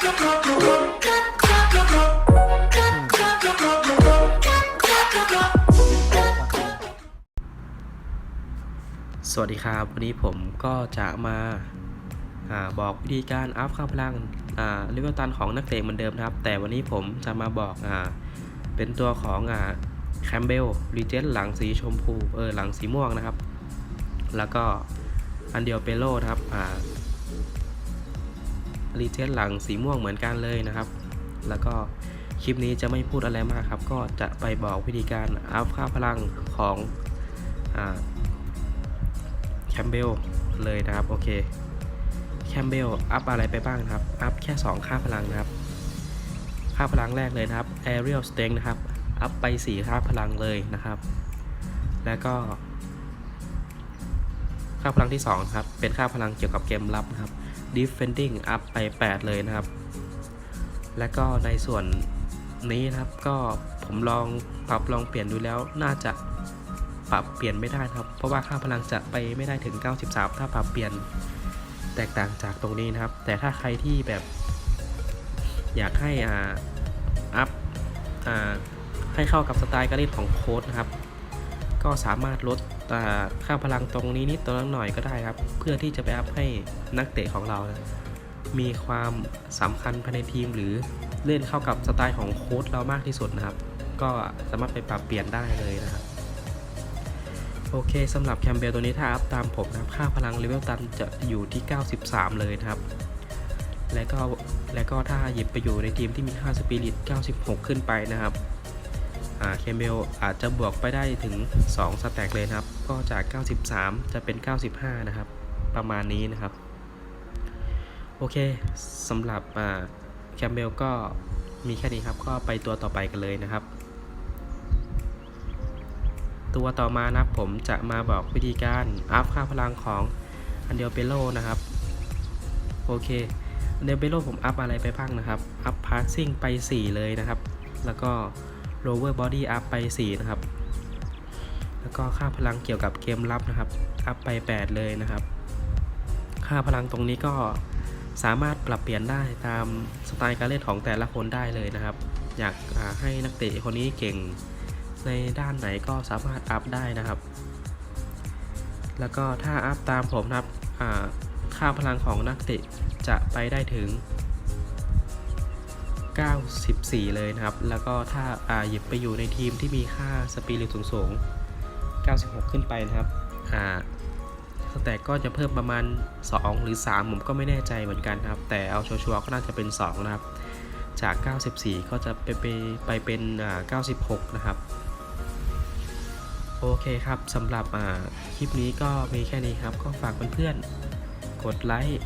สวัสดีครับ วันนี้ผมก็จะมาอาบอกวิธีการอัพค่าพลังเลเวลตันของนักเตะเหมือนเดิมนะครับ แต่วันนี้ผมจะมาบอกอเป็นตัวของแคมเบลรีเจนหลังสีชมพูเออหลังสีม่วงนะครับ แล้วก็อันเดียวเปโลนะครับ รีเจนหลังสีม่วงเหมือนกันเลยนะครับ แล้วก็คลิปนี้จะไม่พูดอะไรมากครับ ก็จะไปบอกวิธีการอัพค่าพลังของอแคมเบลเลยนะครับ โอเคแคมเบลอัพอะไรไปบ้างครับ อัพแค่ 2 ค่าพลังนะครับ ค่าพลังแรกเลยนะครับ Aerial Strength นะครับ อัพไป 4 ค่าพลังเลยนะครับ แล้วก็ ค่าพลังที่2ครับเป็นค่าพลังเกี่ยวกับเกมรับนะครับ Defending อัพไป 8 เลยนะครับ แล้วก็ในส่วนนี้นะครับก็ผมลองปรับลองเปลี่ยนดูแล้วน่าจะปรับเปลี่ยนไม่ได้นะครับ เพราะว่าค่าพลังจะไปไม่ได้ถึง 93 ถ้าปรับเปลี่ยนแตกต่างจากตรงนี้นะครับ แต่ถ้าใครที่แบบ อยากให้อ่าอัพอ่าให้เข้ากับสไตล์การเล่นของโค้ดนะครับ ก็สามารถลดค่าพลังตรงนี้นิดตรงนั้นหน่อยก็ได้ครับ เพื่อที่จะไปอัพให้นักเตะของเรานะมีความสำคัญภายในทีมหรือเล่นเข้ากับสไตล์ของโค้ดเรามากที่สุดนะครับ ก็สามารถไปปรับเปลี่ยนได้เลยนะครับ โอเคสำหรับแคมเบลตัวนี้ถ้าอัพตามผมนะครับ ค่าพลังเลเวลตันจะอยู่ที่ 93 เลยนะครับ แล้วก็แล้วก็ถ้าหยิบไปอยู่ในทีมที่มีค่าสปิริต 96 ขึ้นไปนะครับ อ่าแคมเบลอาจจะบวกไปได้ถึง 2 สแต็กเลยนะครับ ก็จาก 93 จะเป็น 95 นะครับ ประมาณนี้นะครับ โอเคสำหรับอ่าแคมเบลก็มีแค่นี้ครับ ก็ไปตัวต่อไปกันเลยนะครับ ตัวต่อมานะครับผมจะมาบอกวิธีการอัพค่าพลังของอันเดียวเปโลนะครับ โอเคอันเดียวเปโลผมอัพอะไรไปบ้างนะครับ อัพพาสซิ่งไป 4 เลยนะครับ แล้วก็ lower body อัพไป 4 นะครับ แล้วก็ค่าพลังเกี่ยวกับเกมรับนะครับอัพไป 8 เลยนะครับ ค่าพลังตรงนี้ก็สามารถปรับเปลี่ยนได้ตามสไตล์การเล่นของแต่ละคนได้เลยนะครับ อยากาให้นักเตะคนนี้เก่งในด้านไหนก็สามารถอัพได้นะครับ แล้วก็ถ้าอัพตามผมนะครับค่าพลังของนักเตะจะไปได้ถึง 94 เลยนะครับ แล้วก็ถ้าอาหยิบไปอยู่ในทีมที่มีค่าสปีริตสูงๆ 96 ขึ้นไปนะครับอ่าแต็กก็จะเพิ่มประมาณ 2 หรือ 3 ผมก็ไม่แน่ใจเหมือนกันครับ แต่เอาชัวร์ๆก็น่าจะเป็น 2 นะครับ จาก 94 ก็จะไปไปไปเป็นอ่า96 นะครับ โอเคครับสำหรับคลิปนี้ก็มีแค่นี้ครับ ก็ฝากเพื่อนๆกดไลค์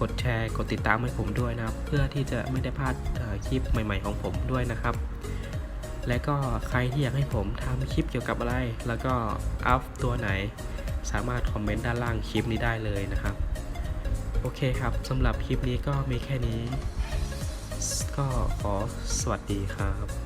กดแชร์กดติดตามให้ผมด้วยนะครับ เพื่อที่จะไม่ได้พลาดคลิปใหม่ ๆ ของผมด้วยนะครับ และก็ใครที่อยากให้ผมทำคลิปเกี่ยวกับอะไร แล้วก็อัพตัวไหน สามารถคอมเมนต์ด้านล่างคลิปนี้ได้เลยนะครับ โอเคครับสำหรับคลิปนี้ก็มีแค่นี้ ก็ขอสวัสดีครับ